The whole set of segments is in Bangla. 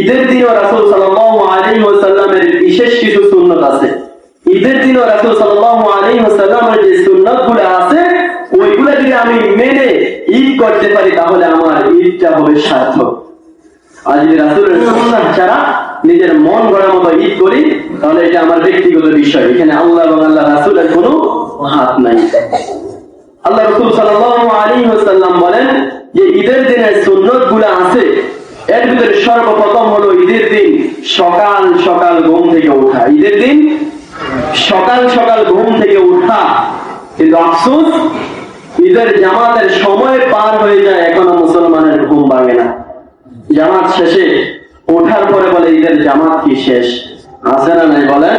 ঈদের দিনও রাসূল সাল্লাল্লাহু আলাইহি ওয়াসাল্লামের বিশেষ কিছু সুন্নাত আছে। ঈদের দিনও রাসূল সাল্লাল্লাহু আলাইহি ওয়াসাল্লামের যে সুন্নাতগুলো আছে, ওইগুলো যদি আমি মেনে ঈদ করতে পারি, তাহলে আমার ঈদটা হবে সার্থক। আর যদি রাসূলের সুন্নাত ছাড়া নিজের মন গড়ার মতো ঈদ করি, তাহলে এটা আমার ব্যক্তিগত বিষয়। এখানে আল্লাহ এবং আল্লাহ রাসূলের কোনো হাত নাই। আল্লাহ রসুল সাল্লাল্লাহু আলাইহি ওয়াসাল্লাম বলেন যে ঈদের দিনের সুন্নতগুলো আছে এর ভিতরে সর্বপ্রথম হলো ঈদের দিন সকাল সকাল ঘুম থেকে ওঠা। ঈদের দিন সকাল সকাল ঘুম থেকে ওঠা। কিন্তু আফসোস, ঈদের জামাতের সময় পার হয়ে যায়, এখনও মুসলমানের ঘুম ভাঙে না। জামাত শেষে ওঠার পরে বলে, ঈদের জামাত কি শেষ? আছে না নাই বলেন?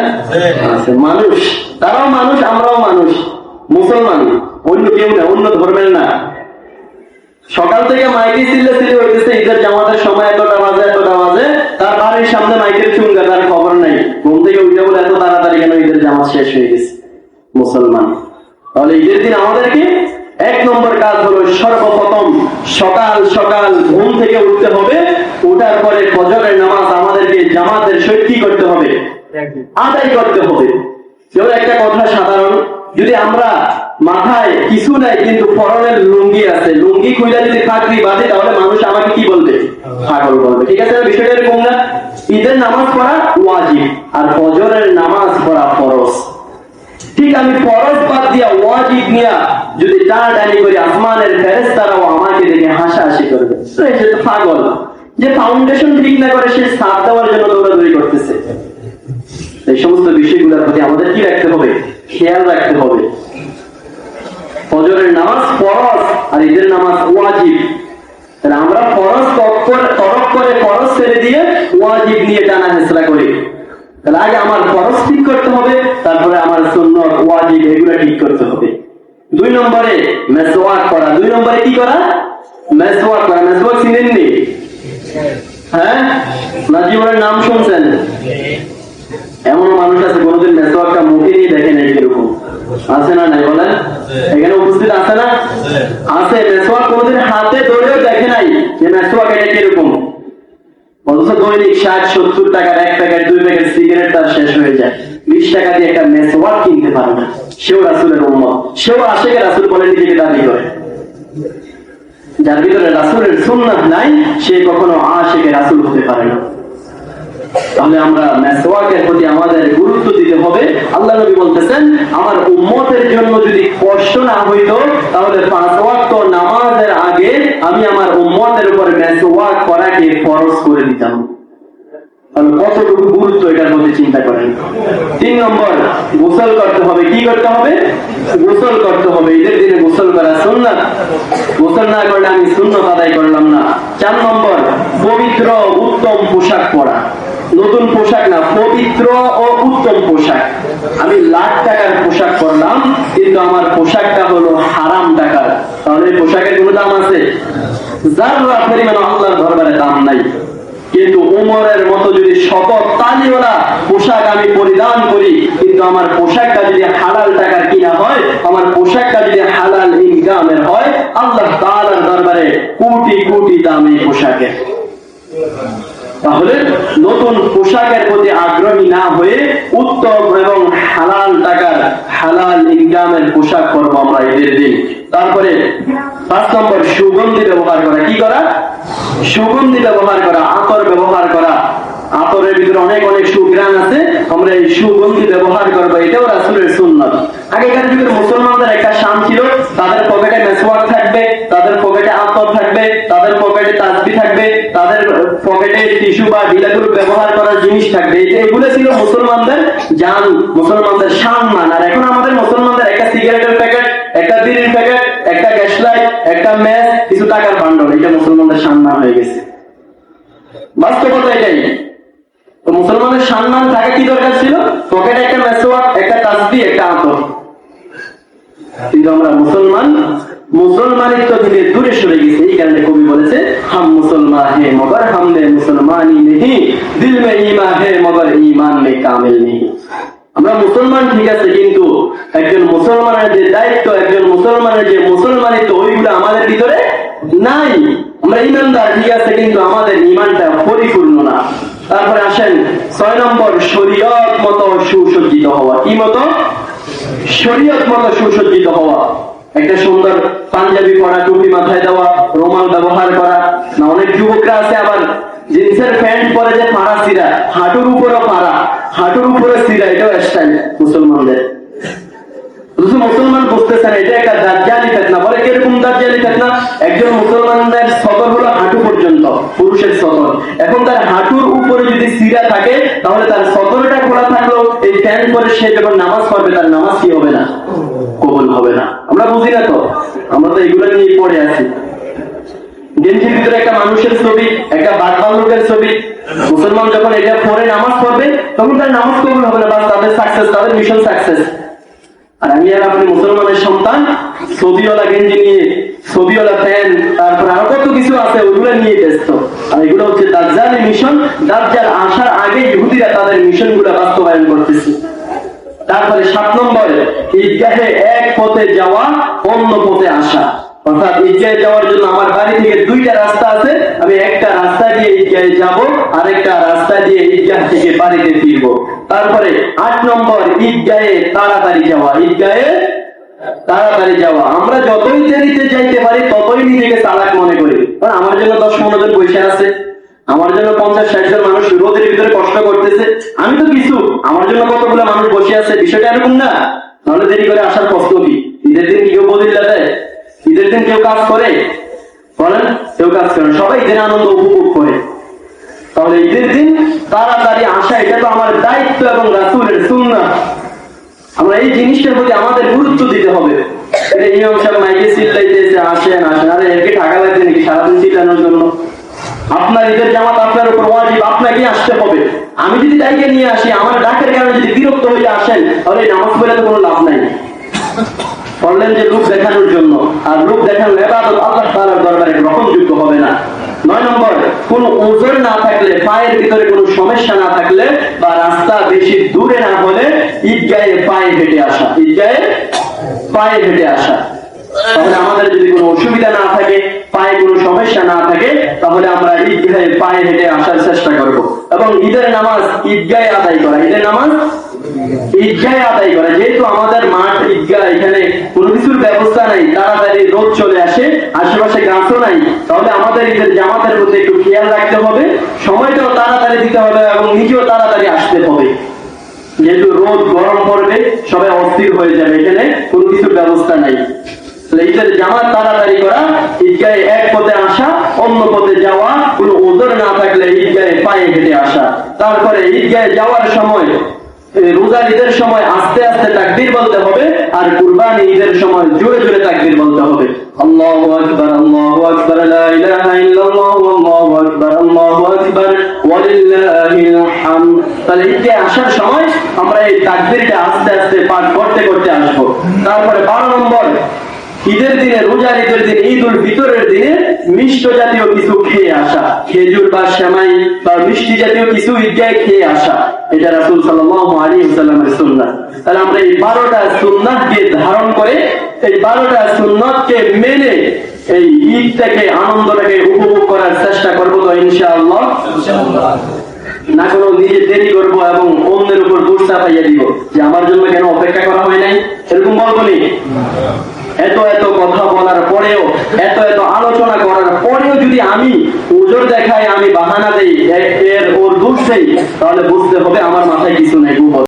আছে। মানুষ, তারাও মানুষ, আমরাও মানুষ। মুসলমান, অন্য কেউ না, অন্য ধর্মের না। সকাল থেকে মাইকে চিল্লে চিল্লে হইতেছে ঈদের জামাতের সময় এতটা বাজে এতটা বাজে। তার বাড়ির সামনে মাইকের চুঙ্গা তার খবর নাই। ঘুম থেকে উঠে বলে এত তাড়াতাড়ি কেন ঈদের জামাত শেষ হয়ে গেছে? মুসলমান। তাহলে ঈদের দিন আমাদেরকে এক নম্বর কাজ হলো সর্বপ্রথম সকাল সকাল ঘুম থেকে উঠতে হবে। উঠার পরে ফজরের নামাজ আমাদেরকে জামাতের সহিত কি করতে হবে? আদায় করতে হবে। যেমন একটা কথা সাধারণ যদি আমরা মাথায় কিছু নাই, কিন্তু পরনের লুঙ্গি আছে। লুঙ্গি খুইলা যদি ফাঁকরি বাঁধে, তাহলে মানুষ আমাকে কি বলবে? পাগল বলবে। ঠিক আছে, বিষয়টা এরকম না? ঈদের নামাজ পড়া ওয়াজিব, আর ফজরের নামাজ পড়া ফরজ। ঠিক আমি ফরজ বাদ দিয়া ওয়াজিব নিয়া যদি টানাটানি করি, আসমানের ফেরেস্তারাও আমাকে দেখে হাসাহাসি করবে। তো এই যে তো পাগল, যে ফাউন্ডেশন ঠিক না করে সে সাথ দেওয়ার জন্য দৌড়াদৌড়ি করতেছে। এই সমস্ত বিষয়গুলোর প্রতি আমাদের কি রাখতে হবে? খেয়াল রাখতে হবে। ফজরের নামাজ ফরজ আর ঈদের নামাজ ওয়াজিব। তাহলে আমরা ফরজ তৎপর- তরক করে ফরজ ছেড়ে দিয়ে ওয়াজিব নিয়ে টানা হেসরা করি। তাহলে আগে আমার ফরজ ঠিক করতে হবে, তারপরে আমার সুন্নত, ওয়াজিব এগুলো ঠিক করতে হবে। দুই নম্বরে মেসওয়াক করা। দুই নম্বরে কি করা? মেসওয়াক করা। মেসওয়াক চিনেননি? হ্যাঁ? না নাম শুনছেন? এমন মানুষ আছে, কোনোদিন মেসওয়াকটা মুখে নিয়ে দেখে নাই কীরকম। আছে না নাই বলেন? এখানে উপস্থিত আছে না? আছে। কোনোদিন হাতে ধরেও দেখে নাই যে এটা কীরকম। অথচ দৈনিক ষাট সত্তর টাকার এক প্যাকেট দুই প্যাকেট সিগারেট তার শেষ হয়ে যায়। বিশ টাকা দিয়ে একটা কিনতে পারে না। সেও রাসুলের উম্মত। সেও আশেকে রাসুল বলে নিজেকে দাবি করে। যার ভিতরে রাসুলের সুন্নাত নাই সে কখনো আশেকে রাসুল হতে পারে না। তাহলে আমরা মেসওয়াকের প্রতি আমাদের গুরুত্ব দিতে হবে। আল্লাহ নবী বলতেছেন, আমার উম্মতের জন্য যদি কষ্ট না হইতো, তাহলে পাঁচ ওয়াক্ত নামাজের আগে আমি আমার উম্মতের উপর মেসওয়াক করাকে ফরজ করে দিতাম। পবিত্র উত্তম পোশাক পরা। নতুন পোশাক না, পবিত্র ও উত্তম পোশাক। আমি লাখ টাকার পোশাক পরলাম, কিন্তু আমার পোশাকটা হলো হারাম টাকার। তাহলে পোশাকের কোনো দাম আছে? যার পরিমাণ আল্লাহর দরবারে দাম নাই। কিন্তু উমরের মতো যদি শত তালিওয়ালা পোশাক আমি পরিধান করি, কিন্তু আমার পোশাকটা যদি হালাল টাকার কিনা হয়, আমার পোশাকটা যদি হালাল ইনকামের হয়, আল্লাহ তাআলার দরবারে কোটি কোটি দাম পোশাকের। তাহলে নতুন পোশাকের প্রতি আগ্রহী না হয়ে উত্তম এবং হালাল টাকার হালাল ইনকামের পোশাক করব আমরা ঈদের দিন। তারপরে পাঁচ নম্বর সুগন্ধি ব্যবহার করা। কি করা? সুগন্ধি ব্যবহার করা, আতর ব্যবহার করা। আতরের ভিতরে অনেক অনেক সুগ্রাণ আছে আমরা এই সুগন্ধি ব্যবহার করব, এটাও রাসুলের সুন্নত। আগেকার যুগের মুসলমানদের একটা শান ছিল, তাদের পকেটে মেসওয়াক থাকবে, তাদের পকেটে আতর থাকবে, তাদের পকেটে তাসবি থাকবে, তাদের পকেটে টিস্যু বা ঢিলাগুলো ব্যবহার করার জিনিস থাকবে। এগুলো ছিল মুসলমানদের জান, মুসলমানদের সম্মান আর এখন আমাদের মুসলমানদের একটা সিগারেটের প্যাকেট, একটা বিড়ির প্যাকেট, একটা গ্যাস লাইট একটা ম্যাচ কিছু টাকার বান্ডল এটা মুসলমানদের সম্মান হয়ে গেছে। বাস্তবতা এটাই। তো মুসলমানের সম্মান থাকা কি দরকার ছিল? পকেটে একটা মেসোয়াক একটা তাসবি একটা আতর। কিন্তু আমরা মুসলমান মুসলমানিত্ব থেকে দূরে সরে গেছে। এই কারণে কবি বলেছে, হাম মুসলমান হে মগর হাম মে মুসলমানি নেহি দিল মে ইমা হে মগর ইমান মে কামিল নেহি। আমরা মুসলমান ঠিক আছে, কিন্তু একজন মুসলমানের যে দায়িত্ব, একজন মুসলমানের যে মুসলমানিত্ব ওইগুলো আমাদের ভিতরে নাই। আমরা ইমানদার ঠিক আছে, কিন্তু আমাদের ইমানটা পরিপূর্ণ না। তারপরে আসেন, ছয় নম্বর, শরীয়ত মতো সুসজ্জিত হওয়া। কি মতো? শরীয়ত মতো সুসজ্জিত হওয়া। একটা সুন্দর পাঞ্জাবি পরা, টুপি মাথায় দেওয়া, রোমাল ব্যবহার করা। না, অনেক যুবকরা আছে আবার, জিন্সের প্যান্ট পরে যে পাড়া সিরা, হাঁটুর উপরে পাড়া হাঁটুর উপরে সিরা, এটাও স্টাইল মুসলমানদের। মুসলমান বুঝতেছে না, এটা পরে সে যখন নামাজ পড়বে, তার নামাজ কি হবে না? কবুল হবে না। আমরা বুঝি না তো? আমরা তো এগুলো নিয়ে পড়ে আছি। গেঞ্জির ভিতরে একটা মানুষের ছবি, একটা বাঘ লোকের ছবি। মুসলমান যখন এটা পরে নামাজ পড়বে, তখন তার নামাজ কবুল হবে না তাদের সাকসেস তাদের মিশন সাকসেস আর আমি আর আপনি মুসলমানের সন্তান, ছবিওয়ালা গেঞ্জি নিয়ে, ছবিওয়ালা প্যান্ট, তারপর আরও কত কিছু আছে ওইগুলো নিয়ে ব্যস্ত। আর এগুলো হচ্ছে দাজ্জালি মিশন দাজ্জাল আসার আগে ইহুদিরা তাদের মিশনগুলো বাস্তবায়ন করতেছে। তারপরে সাত নম্বর, ঈদগাহে এক পথে যাওয়া, অন্য পথে আসা। অর্থাৎ ঈদগাহে যাওয়ার জন্য আমার বাড়ি থেকে দুইটা রাস্তা আছে, আমি একটা রাস্তা দিয়ে ঈদগাহে যাব, আরেকটা রাস্তা দিয়ে ঈদগাহ থেকে বাড়িতে ফিরবো। তারপরে আট নম্বর, ঈদগাহে তাড়াতাড়ি যাওয়া। ঈদগাহে তাড়াতাড়ি যাওয়া। আমরা যতই দেরিতে যাইতে পারি, ততই নিজেকে চালাক মনে করি। কারণ আমার জন্য দশ পনেরো জন বসে আছে। আমার জন্য পঞ্চাশ, ষাট জন মানুষ রোদের ভিতরে কষ্ট করতেছে। আমি তো কিছু। আমার জন্য কতগুলো মানুষ বসে আছে? বিষয়টা এরকম না। তাহলে দেরি করে আসার কষ্ট কি ঈদের দিন কেউ বদিল্লা দেয়? ঈদের দিন কেউ কাজ করে? বলেন, কেউ কাজ করে সবাই ঈদের আনন্দ উপভোগ করে। তাহলে ঈদের দিন তাড়াতাড়ি আসা, এটা তো আমার দায়িত্ব এবং রাসুলের সুন্না আমরা এই জিনিসটার প্রতি আমাদের গুরুত্ব দিতে হবে। ইমাম সাহেব মাইকে চিল্লাইতেছে, আসেন আসেন। আরে, একে টাকা লাগছে নাকি? সারাদিন চিল্লানোর জন্য। আপনার ঈদের জামাত আপনার উপর ওয়াজিব, আপনাকে আসতে হবে। আমি যদি তাইকে নিয়ে আসি, আমার ডাকের কারণে যদি বিরক্ত হয়ে আসেন, তাহলে নামাজ পড়লে তো কোনো লাভ নাই। বললেন যে লোক দেখানোর জন্য, আর লোক দেখানোর এবাদত আল্লাহ তাআলার দরবারে গ্রহণযোগ্য হবে না। নয় নম্বর, কোন ওজন না থাকলে, পায়ের ভিতরে কোনো সমস্যা না থাকলে বা রাস্তা বেশি দূরে না হলে ঈদগাহে পায়ে হেঁটে আসা। ঈদগাহে পায়ে হেঁটে আসা। তাহলে আমাদের যদি কোনো অসুবিধা না থাকে পায়ে কোনো সমস্যা না থাকে, তাহলে আমরা ঈদগাহে পায়ে হেঁটে আসার চেষ্টা করব। এবং ঈদের নামাজ ঈদগাহে আদায় করা, ঈদের নামাজ ঈদগাহে আদায় করা। যেহেতু আমাদের মাঠ ঈদগাহ, এখানে কোনো কিছুর ব্যবস্থা নাই, তাড়াতাড়ি রোদ চলে আসে, আশেপাশে গাছও নাই, তাহলে আমাদের ঈদের জামাতের প্রতি একটু খেয়াল রাখতে হবে, সময়টাও তাড়াতাড়ি দিতে হবে এবং নিজেও তাড়াতাড়ি আসতে হবে। যেহেতু রোদ গরম পড়বে, সবাই অস্থির হয়ে যাবে, এখানে কোনো কিছুর ব্যবস্থা নাই। ঈদের জামাত তাড়াতাড়ি করা, ঈদগাহে এক পথে আসা অন্য পথে যাওয়া, কোনো ওজন না থাকলে ঈদগাহে পায়ে হেঁটে আসা। তারপরে ঈদগাহে যাওয়ার সময় রোজার ঈদের সময় আস্তে আস্তে তাকবীর বলতে হবে, আর কুরবানি ঈদের সময় জোরে জোরে তাকবীর বলতে হবে। আসার সময় আমরা এই তাকবীরটা আস্তে আস্তে পাঠ করতে করতে আসব। তারপরে 12 নম্বর ঈদের দিনে রোজার ঈদের দিনে ঈদ উল ফিতরের দিনে মিষ্ট জাতীয় কিছু খেয়ে আসা, খেজুর বা সেমাই বা মিষ্টি জাতীয় কিছু ঈদগায় খেয়ে আসা, এটা রাসূল সাল্লাল্লাহু আলাইহি ওয়াসাল্লামের সুন্নাহ। তাহলে আমরা এই 12টা সুন্নাহকে ধারণ করে, এই 12টা সুন্নাহকে মেনে এই ঈদটাকে, আনন্দটাকে উপভোগ করার চেষ্টা করব তো ইনশাআল্লাহ। না কোনো নিজে দেরি করব এবং অন্যের উপর দোষ চাপাইয়া দিব যে আমার জন্য কেন অপেক্ষা করা হয় নাই? এরকম বলব নি এত এত কথা বলার পরেও, এত এত আলোচনা করার পরেও যদি আমি ওজোর দেখাই আমি বাহানা দেই এর ওর দেই, তাহলে বুঝতে হবে আমার মাথায় কিছু নেই